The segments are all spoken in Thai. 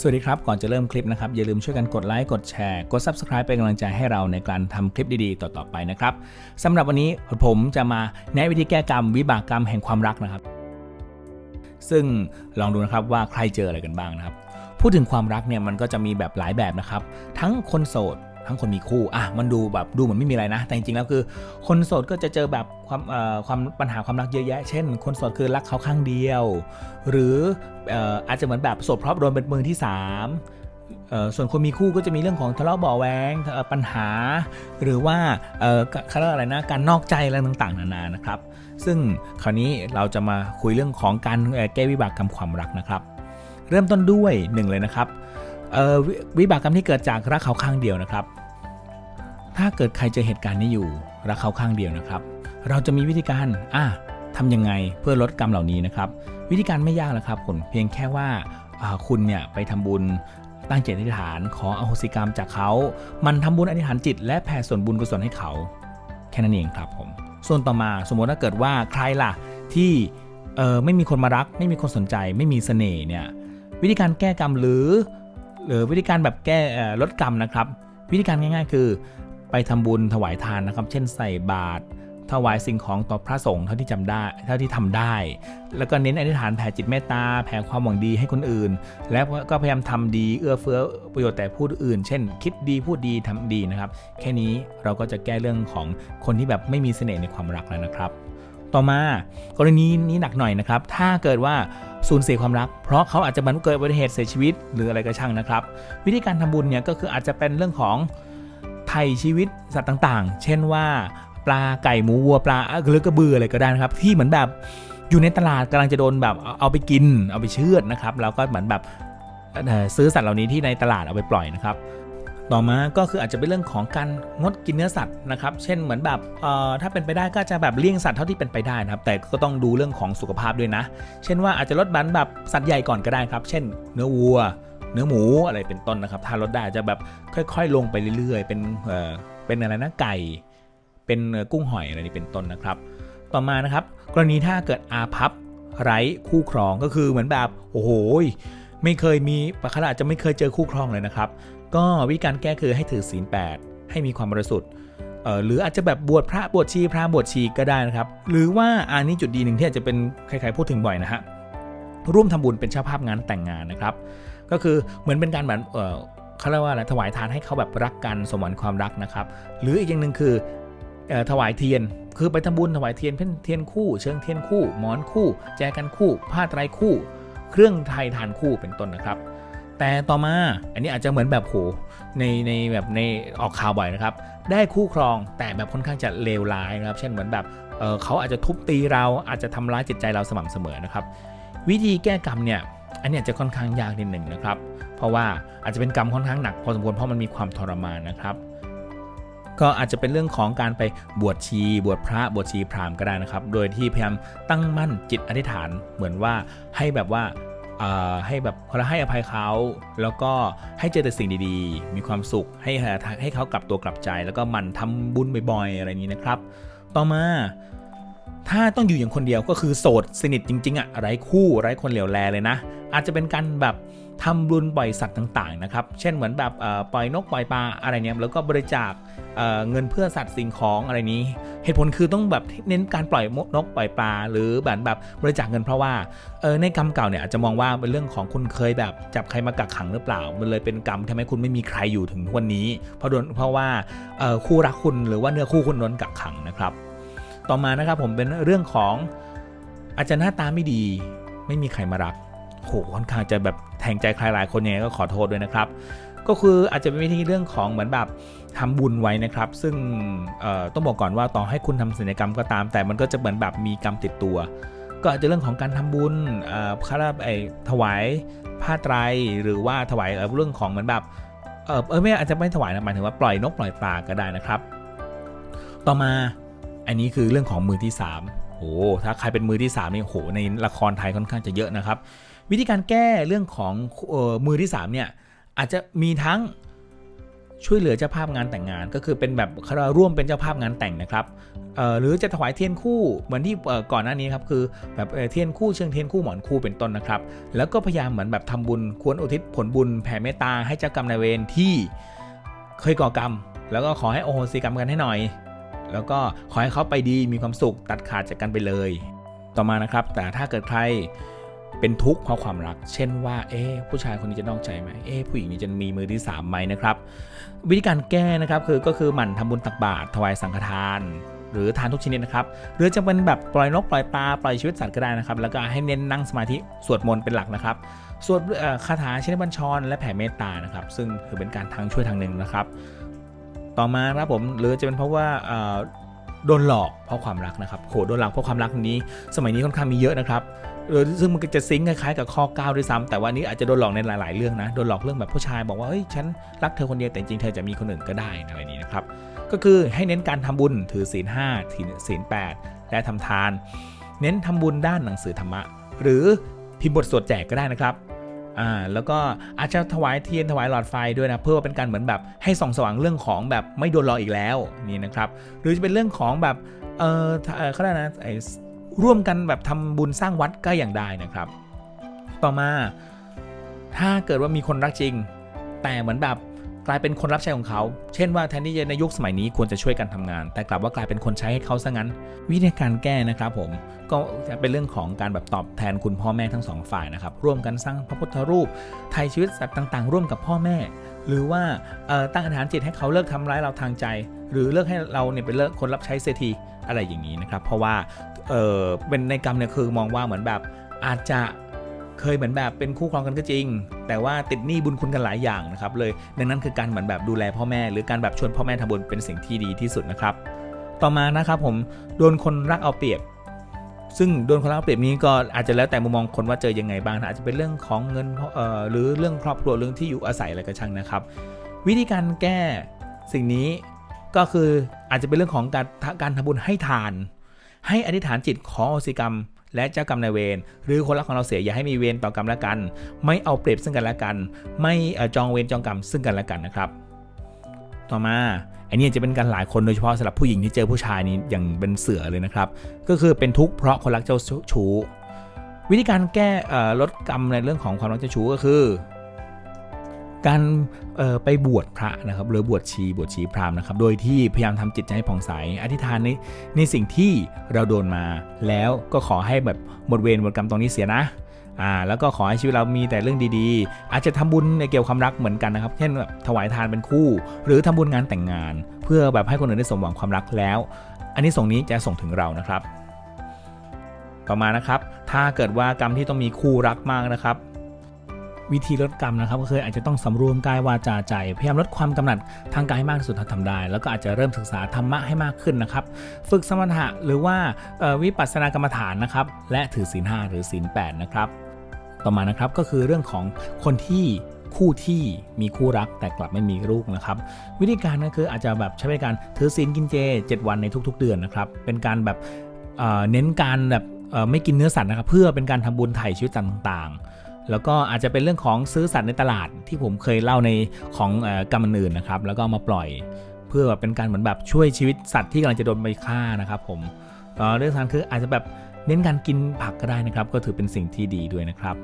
สวัสดีครับ ก่อนจะเริ่มคลิปนะครับ อย่าลืมช่วยกันกดไลค์กดแชร์ กด Subscribe เป็นกำลังใจให้เราในการทำคลิปดีๆ ต่อๆไปนะครับสำหรับวันนี้ผมจะมาแนะวิธีแก้กรรม วิบากกรรมแห่งความรักนะครับ ซึ่งลองดูนะครับว่าใครเจออะไรกันบ้างนะครับ พูดถึงความรักเนี่ยมันก็จะมีแบบหลายแบบนะครับ ทั้งคนโสด ทั้งคนมีคู่อะมันดูแบบดูเหมือนไม่มีอะไรนะ แต่จริงๆแล้วคือ คนโสดก็จะเจอแบบความความปัญหาความรักเยอะแยะ เช่น คนโสดคือรักเขาข้างเดียว หรืออาจจะเหมือนแบบโสดเพราะโดนเป็นมือที่สามส่วนคนมีคู่ก็จะมีเรื่องของทะเลาะเบาะแวงเอ่อปัญหา หรือว่าเอ่อเขาเรียกอะไรนะการนอกใจอะไรต่างๆ นานานะครับ ซึ่งคราวนี้เราจะมาคุยเรื่องของการแก้วิบากกรรมความรักนะครับ เริ่มต้นด้วยหนึ่งเลยนะครับวิวิบากกรรมที่เกิดจากรักเขาข้างเดียวนะครับ ถ้าเกิดใครเจอเหตุการณ์นี้อยู่รักเขาข้างเดียวนะครับ เราจะมีวิธีการอะทำยังไงเพื่อลดกรรมเหล่านี้นะครับ วิธีการไม่ยากแล้วครับคุณเพียงแค่ว่าคุณเนี่ยไปทำบุญตั้งจิตอธิษฐานขออโหสิกรรมจากเขา มันทำบุญอธิษฐานจิต และแผ่ส่วนบุญกุศลให้เขา แค่นั้นเองครับผม ส่วนต่อมาสมมติถ้าเกิดว่าใครล่ะที่เออไม่มีคนมารัก ไม่มีคนสนใจ ไม่มีเสน่ห์เนี่ยวิธีการแก้กรรมหรือ หรือวิธีการแบบแก่ลดกรรมนะครับ วิธีการง่าย ๆ คือ ไปทำบุญถวายทานนะครับ เช่นใส่บาตรถวายสิ่งของต่อพระสงฆ์เท่าที่จำได้เท่าที่ทำได้ แล้วก็เน้นอธิษฐานแผ่จิตเมตตาแผ่ความหวังดีให้คนอื่น และก็พยายามทำดีเอื้อเฟื้อประโยชน์แต่ผู้อื่น เช่น คิดดีพูดดีทำดีนะครับ แค่นี้เราก็จะแก้เรื่องของคนที่แบบไม่มีเสน่ห์ในความรักแล้วนะครับ ต่อมากรณีนี้หนักหน่อยนะครับ ถ้าเกิดว่าสูญเสียความรัก เพราะเขาอาจจะบันเกิดอุบัติเหตุเสียชีวิต หรืออะไรก็ช่างนะครับ วิธีการทำบุญเนี่ยก็คืออาจจะเป็นเรื่องของ ไถ่ชีวิตสัตว์ต่างๆ เช่นว่าปลาไก่หมูวัวปลาหรือกระเบืออะไรก็ได้นะครับ ที่เหมือนแบบอยู่ในตลาดกำลังจะโดนแบบเอาไปกิน เอาไปเชือดนะครับแล้วก็เหมือนแบบซื้อสัตว์เหล่านี้ที่ในตลาดเอาไปปล่อยนะครับ ต่อมาก็คืออาจจะเป็นเรื่องของการงดกินเนื้อสัตว์นะครับ เช่นเหมือนแบบถ้าเป็นไปได้ก็จะแบบเลี่ยงสัตว์เท่าที่เป็นไปได้นะครับ แต่ก็ต้องดูเรื่องของสุขภาพด้วยนะ เช่นว่าอาจจะลดบันแบบสัตว์ใหญ่ก่อนก็ได้ครับ เช่น เนื้อวัว นื้อหมูอะไรเป็นต้นนะครับถ้าลดได้จะแบบค่อย ๆ ลงไปเรื่อย ๆ เป็นเอ่อเป็นอะไรนะไก่ เป็นกุ้งหอยอะไรนี้เป็นต้นนะครับ ต่อมานะครับ กรณีถ้าเกิดอาภัพไร้คู่ครองก็คือเหมือนแบบโอ้โหไม่เคยมีปะขนาดจะไม่เคยเจอคู่ครองเลยนะครับ ก็วิธีการแก้คือให้ถือศีล8ให้มีความบริสุทธิ์เอ่อหรืออาจจะแบบบวชพระบวชชีพระบวชชีก็ได้นะครับ หรือว่าอันนี้จุดดีหนึ่งที่อาจจะเป็นใครๆพูดถึงบ่อยนะฮะร่วมทำบุญเป็นเจ้าภาพงานแต่งงานนะครับ ก็คือเหมือนเป็นการแบบเออเขาเรียกว่าอะไรถวายทานให้เขาแบบรักกันสมหวังความรักนะครับ หรืออีกอย่างหนึ่งคือถวายเทียน คือไปทำบุญถวายเทียนเพ่นเทียนคู่ เชิงเทียนคู่ หมอนคู่ แจกันคู่ ผ้าไตรคู่ เครื่องไทยทานคู่เป็นต้นนะครับ แต่ต่อมาอันนี้อาจจะเหมือนแบบโหในในแบบในออกข่าวบ่อยนะครับ ได้คู่ครองแต่แบบค่อนข้างจะเลวร้ายนะครับ เช่นเหมือนแบบเเขาอาจจะทุบตีเราอาจจะทำร้ายจิตใจเราสม่ำเสมอนะครับ วิธีแก้กรรมเนี่ย อันนี้จะค่อนข้างยากนิดหนึ่งนะครับ เพราะว่าอาจจะเป็นกรรมค่อนข้างหนักพอสมควรเพราะมันมีความทรมานนะครับ ก็อาจจะเป็นเรื่องของการไปบวชชี บวชพระบวชชีพราหมณ์ก็ได้นะครับ โดยที่พยายามตั้งมั่นจิตอธิษฐานเหมือนว่าให้แบบว่าให้แบบเขาให้อภัยเขา แล้วก็ให้เจอแต่สิ่งดีๆ มีความสุขให้ให้เขากลับตัวกลับใจ แล้วก็หมันทำบุญบ่อยๆ อะไรนี้นะครับ ต่อมา ถ้าต้องอยู่อย่างคนเดียวก็คือโสดสนิทจริงๆอะไร้คู่ไร้คนเหลียวแลเลยนะ อาจจะเป็นการแบบทำบุญปล่อยสัตว์ต่างๆนะครับ เช่นเหมือนแบบปล่อยนกปล่อยปลาอะไรเนี้ยแล้วก็บริจาคเเงินเพื่อสัตว์สิ่งของอะไรนี้ เหตุผลคือต้องแบบเน้นการปล่อยนกปล่อยปลาหรือแบบแบบบริจาคเงินเพราะว่าเออในกรรมเก่าเนี่ยอาจจะมองว่าเป็นเรื่องของคุณเคยแบบจับใครมากักขังหรือเปล่า มันเลยเป็นกรรมทำให้คุณไม่มีใครอยู่ถึงวันนี้ เพราะโดนเพราะว่าคู่รักคุณหรือว่าเนื้อคู่คุณโดนกักขังนะครับ ต่อมานะครับผมเป็นเรื่องของอาจจะหน้าตาไม่ดี ไม่มีใครมารัก โหค่อนข้างจะแบบแทงใจใครหลายคนยังไงก็ขอโทษด้วยนะครับ ก็คืออาจจะเป็นวิธีเรื่องของเหมือนแบบทำบุญไว้นะครับ ซึ่งต้องบอกก่อนว่าต่อให้คุณทำศัลยกรรมก็ตาม แต่มันก็จะเหมือนแบบมีกรรมติดตัว ก็อาจจะเรื่องของการทำบุญคาราบไอถวายผ้าไตรหรือว่าถวายเเรื่องของเหมือนแบบเออไม่อาจจะไม่ถวายนะหมายถึงว่าปล่อยนกปล่อยปลาก็ได้นะครับ ต่อมาอันนี้คือเรื่องของมือที่ 3โหถ้าใครเป็นมือที่3นี่โหในละครไทยค่อนข้างจะเยอะนะครับ วิธีการแก้เรื่องของออมือที่3เนี่ยอาจจะมีทั้งช่วยเหลือเจ้าภาพงานแต่งงาน ก็คือเป็นแบบเขารวะร่วมเป็นเจ้าภาพงานแต่งนะครับหรือจะถวายเทียนคู่เหมือนที่ก่อนหน้านี้ครับคือแบบเทียนคู่เชิงเทียนคู่หมอนคู่เป็นต้นนะครับ แล้วก็พยายามเหมือนแบบทำบุญควรอุทิศผลบุญแผ่เมตตาให้เจ้ากรรมนายเวรที่เคยก่อกรรม แล้วก็ขอให้โอโหสิกรรมกันให้หน่อย แล้วก็ขอให้เขาไปดีมีความสุขตัดขาดจากกันไปเลย ต่อมานะครับ แต่ถ้าเกิดใคร เป็นทุกข์เพราะความรัก เช่นว่า เอ๊ผู้ชายคนนี้จะนอกใจไหมเอ๊ผู้หญิงนี้จะมีมือที่สามไหมนะครับ วิธีการแก้นะครับคือก็คือหมั่นทำบุญตักบาตรถวายสังฆทาน หรือทานทุกชนิดนะครับ หรือจะเป็นแบบปล่อยนกปล่อยปลาปล่อยชีวิตสัตว์ก็ได้นะครับ แล้วก็ให้เน้นนั่งสมาธิสวดมนต์เป็นหลักนะครับสวดคาถาชินบัญชร และแผ่เมตตานะครับ ซึ่งถือเป็นการทางช่วยทางหนึ่งนะครับ ต่อมาครับผมหรือจะเป็นเพราะว่าโดนหลอกเพราะความรักนะครับโหโดนหลอกเพราะความรักนี้ สมัยนี้ค่อนข้างมีเยอะนะครับ ซึ่งมันก็จะซิงค์คล้ายๆกับข้อ9ด้วยซ้ำแต่ว่านี้อาจจะโดนหลอกในหลาย ๆ เรื่องนะ โดนหลอกเรื่องแบบผู้ชายบอกว่าเฮ้ยฉันรักเธอคนเดียวแต่จริงเธอจะมีคนอื่นก็ได้อะไรนี้นะครับ ก็คือให้เน้นการทำบุญถือศีล5ถือศีล8และทำทาน เน้นทำบุญด้านหนังสือธรรมะ หรือพิมพ์บทสวดแจกก็ได้นะครับอ่าแล้วก็อาจจะถวายเทียนถวายหลอดไฟด้วยนะเพื่อเป็นการเหมือนแบบให้ส่องสว่างเรื่องของแบบไม่โดนหลอกอีกแล้วนี่นะครับ หรือจะเป็นเรื่องของแบบเออเขาเรียกนะไอ ร่วมกันแบบทำบุญสร้างวัดก็อย่างได้นะครับ ต่อมาถ้าเกิดว่ามีคนรักจริง แต่เหมือนแบบกลายเป็นคนรับใช้ของเขา เช่นว่าแทนที่จะในยุคสมัยนี้ควรจะช่วยกันทำงาน แต่กลับว่ากลายเป็นคนใช้ให้เขาซะงั้น วิธีการแก้นะครับผม ก็จะเป็นเรื่องของการแบบตอบแทนคุณพ่อแม่ทั้งสองฝ่ายนะครับ ร่วมกันสร้างพระพุทธรูป ไทยชีวิตสัตว์ต่าง ๆ ร่วมกับพ่อแม่ หรือว่าตั้งอธิษฐานจิตให้เขาเลิกทำร้ายเราทางใจ หรือเลิกให้เราเนี่ยเป็นเลิกคนรับใช้เสียที อะไรอย่างนี้นะครับ เพราะว่าเออเป็นในกรรมเนี่ยคือมองว่าเหมือนแบบอาจจะเคยเหมือนแบบเป็นคู่ครองกันก็จริง แต่ว่าติดหนี้บุญคุณกันหลายอย่างนะครับเลยดังนั้นคือการเหมือนแบบดูแลพ่อแม่ หรือการแบบชวนพ่อแม่ทำบุญเป็นสิ่งที่ดีที่สุดนะครับ ต่อมานะครับผมโดนคนรักเอาเปรียบซึ่งโดนคนรักเอาเปรียบนี้ก็อาจจะแล้วแต่มุมมองคนว่าเจอยังไงบ้างนะอาจจะเป็นเรื่องของเงินเอ่อหรือเรื่องครอบครัวเรื่องที่อยู่อาศัยอะไรก็ช่างนะครับ วิธีการแก้สิ่งนี้ก็คือ อาจจะเป็นเรื่องของการการทำบุญให้ทาน ให้อธิษฐานจิตขออโหสิกรรม และเจ้ากรรมนายเวรหรือคนรักของเราเสียอย่าให้มีเวรต่อกันและกัน ไม่เอาเปรียบซึ่งกันและกัน ไม่จองเวรจองกรรมซึ่งกันและกันนะครับ ต่อมาอันนี้จะเป็นการหลายคนโดยเฉพาะสำหรับผู้หญิงที่เจอผู้ชายนี้อย่างเป็นเสือเลยนะครับ ก็คือเป็นทุกข์เพราะคนรักเจ้าชู้วิธีการแก่ลดกรรมในเรื่องของความรักเจ้าชู้ก็คือ การไปบวชพระนะครับหรือบวชชีบวชชีพราหมณ์นะครับ โดยที่พยายามทำจิตใจให้ผ่องใส อธิษฐานในในสิ่งที่เราโดนมา แล้วก็ขอให้แบบหมดเวรหมดกรรมตรงนี้เสียนะอ่าแล้วก็ขอให้ชีวิตเรามีแต่เรื่องดีๆ อาจจะทำบุญในเกี่ยวกับความรักเหมือนกันนะครับ เช่นแบบถวายทานเป็นคู่ หรือทำบุญงานแต่งงาน เพื่อแบบให้คนอื่นได้สมหวังความรักแล้ว อันนี้ส่งนี้จะส่งถึงเรานะครับ ต่อมานะครับ ถ้าเกิดว่ากรรมที่ต้องมีคู่รักมากนะครับ วิธีลดกรรมนะครับก็คืออาจจะต้องสำรวมกายวาจาใจพยายามลดความกำหนัดทางกายให้มากที่สุดเท่าทำได้ แล้วก็อาจจะเริ่มศึกษาธรรมะให้มากขึ้นนะครับ ฝึกสมถะหรือว่าวิปัสสนากรรมฐานนะครับ และถือศีลห้าหรือศีลแปดนะครับ ต่อมานะครับก็คือเรื่องของคนที่คู่ที่มีคู่รักแต่กลับไม่มีลูกนะครับ วิธีการก็คืออาจจะแบบใช้ในการถือศีลกินเจ 7 วันในทุก ๆ เดือนนะครับ เป็นการแบบเเน้นการแบบไม่กินเนื้อสัตว์นะครับ เพื่อเป็นการทำบุญไถ่ชีวิตต่างๆ แล้วก็อาจจะเป็นเรื่องของซื้อสัตว์ในตลาดที่ผมเคยเล่าในของกรรมอื่นนะครับ แล้วก็มาปล่อย เพื่อแบบเป็นการเหมือนแบบช่วยชีวิตสัตว์ที่กำลังจะโดนไปฆ่านะครับผมเรื่องสำคัญคืออาจจะแบบเน้นการกินผักก็ได้นะครับ ก็ถือเป็นสิ่งที่ดีด้วยนะครับ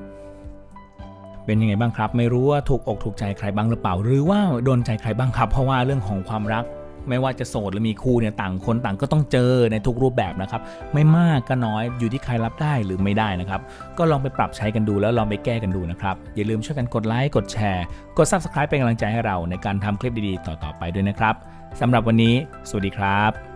เป็นยังไงบ้างครับ ไม่รู้ว่าถูกอกถูกใจใครบ้างหรือเปล่า หรือว่าโดนใจใครบ้างครับ เพราะว่าเรื่องของความรัก ไม่ว่าจะโสดหรือมีคู่เนี่ยต่างคนต่างก็ต้องเจอในทุกรูปแบบนะครับ ไม่มากก็น้อยอยู่ที่ใครรับได้หรือไม่ได้นะครับ ก็ลองไปปรับใช้กันดูแล้วลองไปแก้กันดูนะครับ อย่าลืมช่วยกันกดไลค์กดแชร์ กด Subscribe เป็นกำลังใจให้เราในการทำคลิปดีๆ ต่อๆไปด้วยนะครับสำหรับวันนี้ สวัสดีครับ